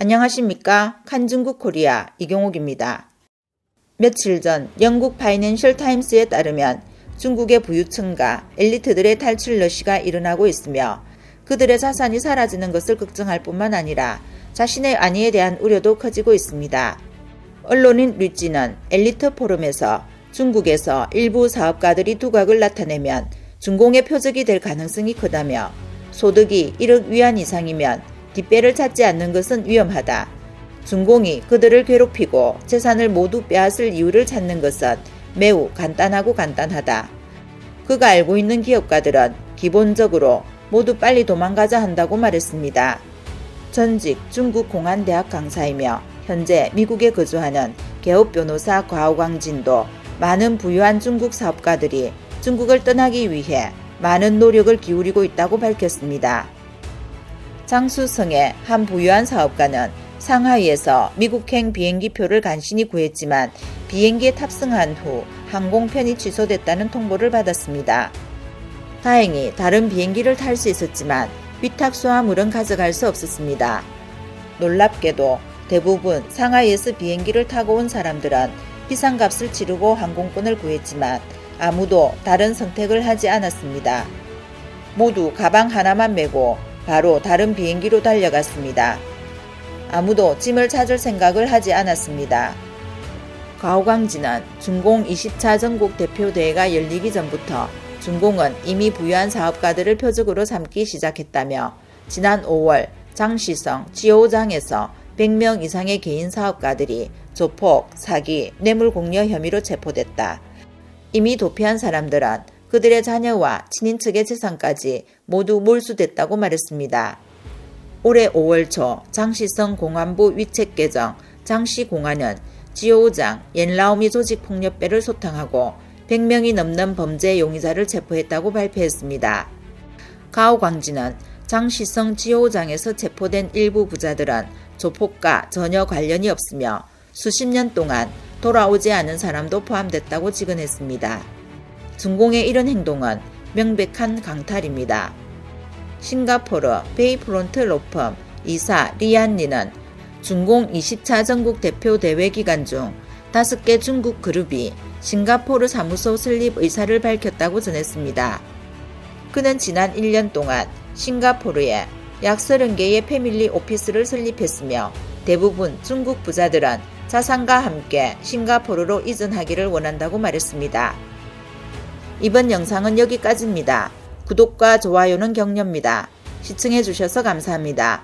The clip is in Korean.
안녕하십니까. 칸중국 코리아 이경옥입니다. 며칠 전 영국 파이낸셜 타임스에 따르면 중국의 부유층과 엘리트들의 탈출 러시가 일어나고 있으며 그들의 자산이 사라지는 것을 걱정할 뿐만 아니라 자신의 안위에 대한 우려도 커지고 있습니다. 언론인 류찌는 엘리트 포럼에서 중국에서 일부 사업가들이 두각을 나타내면 중공의 표적이 될 가능성이 크다며 소득이 1억 위안 이상이면 뒷배를 찾지 않는 것은 위험하다. 중공이 그들을 괴롭히고 재산을 모두 빼앗을 이유를 찾는 것은 매우 간단하고 간단하다. 그가 알고 있는 기업가들은 기본적으로 모두 빨리 도망가자 한다고 말했습니다. 전직 중국 공안대학 강사이며 현재 미국에 거주하는 개업 변호사 과오광진도 많은 부유한 중국 사업가들이 중국을 떠나기 위해 많은 노력을 기울이고 있다고 밝혔습니다. 장수성의 한 부유한 사업가는 상하이에서 미국행 비행기표를 간신히 구했지만 비행기에 탑승한 후 항공편이 취소됐다는 통보를 받았습니다. 다행히 다른 비행기를 탈 수 있었지만 위탁 수화물은 가져갈 수 없었습니다. 놀랍게도 대부분 상하이에서 비행기를 타고 온 사람들은 비상값을 치르고 항공권을 구했지만 아무도 다른 선택을 하지 않았습니다. 모두 가방 하나만 메고 바로 다른 비행기로 달려갔습니다. 아무도 짐을 찾을 생각을 하지 않았습니다. 가오광진은 중공 20차 전국 대표대회가 열리기 전부터 중공은 이미 부유한 사업가들을 표적으로 삼기 시작했다며 지난 5월 장시성 지오장에서 100명 이상의 개인 사업가들이 조폭, 사기, 뇌물 공여 혐의로 체포됐다. 이미 도피한 사람들은 그들의 자녀와 친인척의 재산까지 모두 몰수됐다고 말했습니다. 올해 5월 초 장시성 공안부 위책 계정 장시 공안은 지오장 옌라오미 조직폭력배를 소탕하고 100명이 넘는 범죄 용의자를 체포했다고 발표했습니다. 가오광진은 장시성 지오장에서 체포된 일부 부자들은 조폭과 전혀 관련이 없으며 수십 년 동안 돌아오지 않은 사람도 포함됐다고 직언했습니다. 중공의 이런 행동은 명백한 강탈입니다. 싱가포르 베이프론트 로펌 이사 리안리는 중공 20차 전국 대표 대회 기간 중 5개 중국 그룹이 싱가포르 사무소 설립 의사를 밝혔다고 전했습니다. 그는 지난 1년 동안 싱가포르에 약 30개의 패밀리 오피스를 설립했으며 대부분 중국 부자들은 자산과 함께 싱가포르로 이전하기를 원한다고 말했습니다. 이번 영상은 여기까지입니다. 구독과 좋아요는 격려입니다. 시청해주셔서 감사합니다.